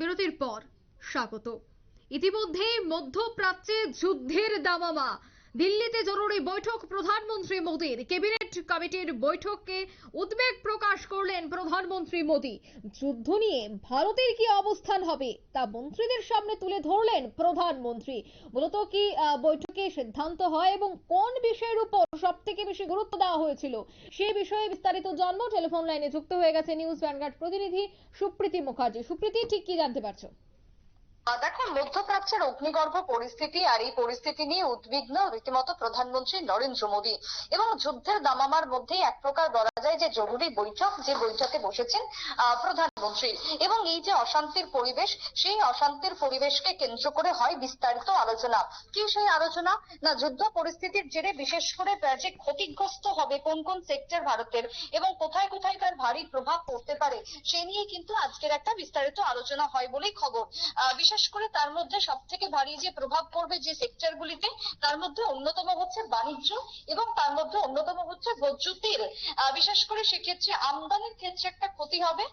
বিরতির পর স্বাগত। ইতিমধ্যে মধ্যপ্রাচ্যে যুদ্ধের দামামা। দিল্লিতে জরুরি বৈঠক প্রধানমন্ত্রী মোদীর। ক্যাবিনেট কমিটির বৈঠকে উদ্বেগ প্রকাশ করলেন প্রধানমন্ত্রী মোদী। যুদ্ধ নিয়ে ভারতের কি অবস্থান হবে তা মন্ত্রীদের সামনে তুলে ধরলেন প্রধানমন্ত্রী। মূলত কি বৈঠকে সিদ্ধান্ত হয় এবং কোন বিষয়ের উপর সব থেকে বেশি গুরুত্ব দেওয়া হয়েছিল সেই বিষয়ে বিস্তারিত জন্ম টেলিফোন লাইনে যুক্ত হয়ে গেছে নিউজ ভ্যানগার্ড প্রতিনিধি সুপ্রীতি মুখার্জি। সুপ্রীতি, ঠিক কি জানতে পারছ? দেখো মধ্যপ্রাচ্যের অগ্নিগর্ভ পরিস্থিতি আর এই পরিস্থিতি নিয়ে উদ্বিগ্ন রীতিমতো প্রধানমন্ত্রী নরেন্দ্র মোদী। এবং যুদ্ধের দামামার মধ্যে এক প্রকার বলা যায় যে জরুরি বৈঠক যে বৈঠকে বসেছেন প্রধানমন্ত্রী। এবং এই যে অশান্তির পরিবেশ সেই অশান্তির পরিবেশকে কেন্দ্র করে হয় বিস্তারিত আলোচনা। কি সেই আলোচনা? না যুদ্ধ পরিস্থিতির জেরে বিশেষ করে যে ক্ষতিগ্রস্ত হবে কোন কোন সেক্টর ভারতের এবং কোথায় কোথায় তার ভারী প্রভাব পড়তে পারে সে নিয়ে কিন্তু আজকের একটা বিস্তারিত আলোচনা হয় বলেই খবর। আহ, বিশেষ করে তার মধ্যে সব থেকে ভারী যে প্রভাব পড়বে যে সেক্টর গুলিতে, তার মধ্যে অন্যতম হচ্ছে বাণিজ্য এবং তার মধ্যে অন্যতম হচ্ছে ভোজ্য তেল বিশেষ করে সেক্ষেত্রে আমদানির ক্ষেত্রে একটা ক্ষতি হবে।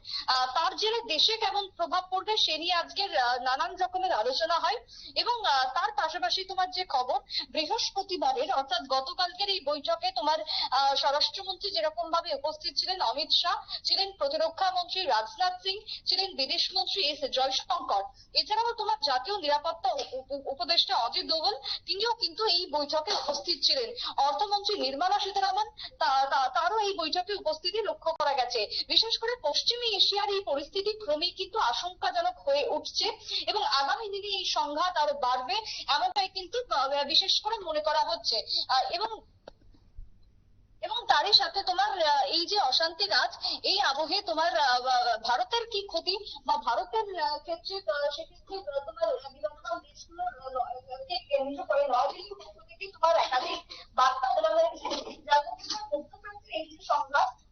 তার জেরে দেশে কেমন প্রভাব পড়বে সে নিয়ে আজকের নানান রকমের আলোচনা হয় এবং তার পাশাপাশি তোমার যে খবর, বৃহস্পতিবারের, অর্থাৎ গতকালকের এই বৈঠকে তোমার স্বরাষ্ট্রমন্ত্রী যেরকম ভাবে উপস্থিত ছিলেন, অমিত শাহ, ছিলেন প্রতিরক্ষা মন্ত্রী রাজনাথ সিং, ছিলেন বিদেশ মন্ত্রী এস জয়শঙ্কর। এছাড়াও তোমার জাতীয় নিরাপত্তা উপ- উপ- উপদেষ্টা অজিত দোভাল, তিনিও কিন্তু এই বৈঠকে উপস্থিত ছিলেন। অর্থমন্ত্রী নির্মলা সীতারামন তারও এই বৈঠকে উপস্থিতি লক্ষ্য করা গেছে। বিশেষ করে পশ্চিমী এশিয়ার এই পরিস্থিতি ক্রমেই কিন্তু আশঙ্কাজনক হয়ে উঠছে এবং আগামী দিনে এই সংঘাত আরও বাড়বে। এমনটাই কিন্তু বিশেষ করে মনে করা হচ্ছে। এবং এবং তারই সাথে তোমার এই যে অশান্তি রাজ এই আবহে তোমার ভারতের কি ক্ষতি? বা ভারতের ক্ষেত্রে সেক্ষেত্রে তোমার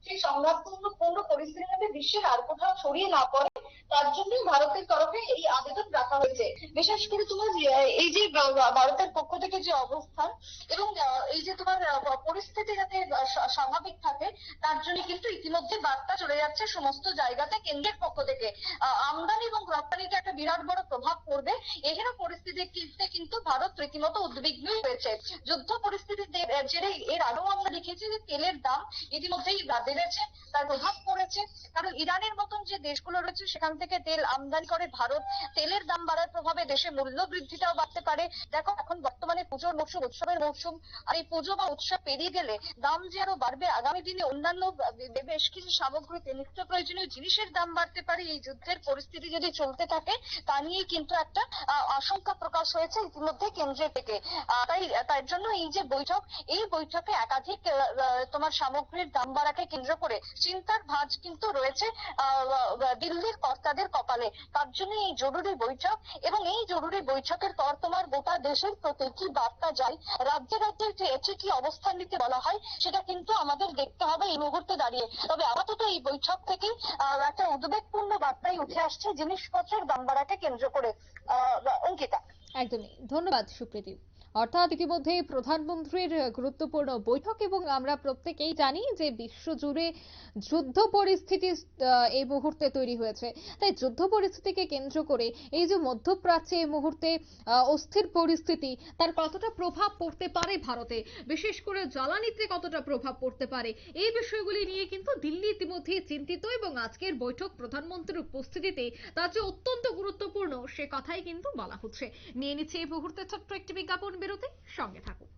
সেই সংঘাতপূর্ণ, পূর্ণ পরিস্থিতির মধ্যে বিশ্বের আর কোথাও ছড়িয়ে না পড়ে। তার জন্যই ভারতের তরফে এই আবেদন রাখা হয়েছে। বিশেষ করে তোমার এই যে ভারতের পক্ষ থেকে যে অবস্থান এবং এই যে তোমার পরিস্থিতি যাতে স্বাভাবিক থাকে, তার জন্য কিন্তু ইতিমধ্যে বার্তা চলে যাচ্ছে সমস্ত জায়গাতে কেন্দ্রের পক্ষ থেকে। আমদানি এবং রপ্তানিতে একটা বিরাট বড় প্রভাব পড়বে। এহেন পরিস্থিতিতে কিন্তু ভারত রীতিমতো উদ্বিগ্ন হয়েছে। যুদ্ধ পরিস্থিতির দে- জেরে এর আগেও আমরা দেখেছি যে তেলের দাম ইতিমধ্যেই বেড়েছে তার প্রভাব পড়েছে। কারণ ইরানের মতন যে দেশগুলো রয়েছে, সেখান থেকে তেল আমদানি করে ভারত। তেলের দাম বাড়ার প্রভাবে দেশে মূল্য বৃদ্ধিটাও বাড়তে পারে। দেখো এখন বর্তমানে পুজোর মৌসুম উৎসবের মৌসুম আর এই পুজো বা উৎসব পেরিয়ে গেলে দাম যে আরও বাড়বে আগামী দিনে অন্যান্য বেশ কিছু সামগ্রীতে নিত্য প্রয়োজনীয় জিনিসের দাম বাড়তে পারে। এই যুদ্ধের পরিস্থিতি যদি চলতে থাকে তা নিয়ে কিন্তু একটা আশঙ্কা প্রকাশ হয়েছে ইতিমধ্যে কেন্দ্রের থেকে তাই তার জন্য এই যে বৈঠক এই বৈঠকে একাধিক তোমার সামগ্রীর দাম বাড়াকে কেন্দ্র করে চিন্তার ভাঁজ কিন্তু রয়েছে। আহ, আহ, কর্তাদের কপালে। তার জন্য এই জরুরি বৈঠক এবং এই জরুরি বৈঠকের পর তোমার গোটা দেশের প্রতি কি বার্তা যায়, রাজ্যে রাজ্যে যে কি অবস্থান নিতে বলা হয়, সেটা কিন্তু আমাদের দেখতে হবে এই মুহূর্তে দাঁড়িয়ে। তবে আপাতত এই বৈঠক থেকে একটা উদ্বেগপূর্ণ বার্তাই উঠে আসছে জিনিসপত্রের দাম বাড়াকে কেন্দ্র করে অঙ্কিতা। একদমই। ধন্যবাদ সুপ্রীতি। অর্থাৎ ইতিমধ্যে প্রধানমন্ত্রীর গুরুত্বপূর্ণ বৈঠক এবং আমরা প্রত্যেকেই জানি যে বিশ্বজুড়ে যুদ্ধ পরিস্থিতি এই মুহূর্তে তৈরি হয়েছে। তাই যুদ্ধ পরিস্থিতিকে কেন্দ্র করে এই যে মধ্যপ্রাচ্যে এই মুহূর্তে অস্থির পরিস্থিতি, তার কতটা প্রভাব পড়তে পারে ভারতে? বিশেষ করে জ্বালানিতে কতটা প্রভাব পড়তে পারে? এই বিষয়গুলি নিয়ে কিন্তু দিল্লি ইতিমধ্যেই চিন্তিত এবং আজকের বৈঠক প্রধানমন্ত্রীর উপস্থিতিতে তা যে অত্যন্ত গুরুত্বপূর্ণ সে কথাই কিন্তু বলা হচ্ছে। নিয়ে নিচ্ছে এই মুহূর্তে ছোট্ট একটি বিজ্ঞাপন। বিরতি সঙ্গে থাকুন।